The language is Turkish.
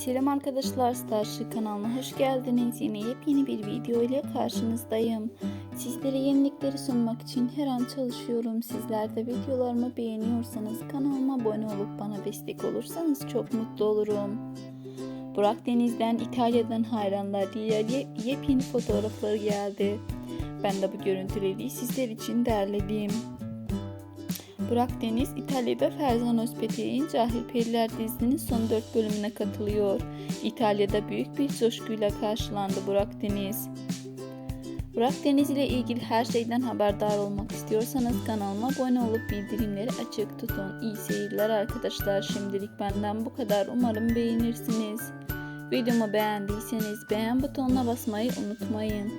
Selam arkadaşlar Starship kanalına hoş geldiniz. Yine yepyeni bir video ile karşınızdayım. Sizlere yenilikleri sunmak için her an çalışıyorum. Sizler de videolarımı beğeniyorsanız kanalıma abone olup bana destek olursanız çok mutlu olurum. Burak Deniz'den İtalya'dan hayranlar diye ye- yepyeni fotoğrafları geldi. Ben de bu görüntüleri sizler için derledim. Burak Deniz İtalya'da Ferzan Özpetek'in Cahil Periler dizinin son 4 bölümüne katılıyor. İtalya'da büyük bir coşkuyla karşılandı Burak Deniz. Burak Deniz ile ilgili her şeyden haberdar olmak istiyorsanız kanalıma abone olup bildirimleri açık tutun. İyi seyirler arkadaşlar. Şimdilik benden bu kadar. Umarım beğenirsiniz. Videomu beğendiyseniz beğen butonuna basmayı unutmayın.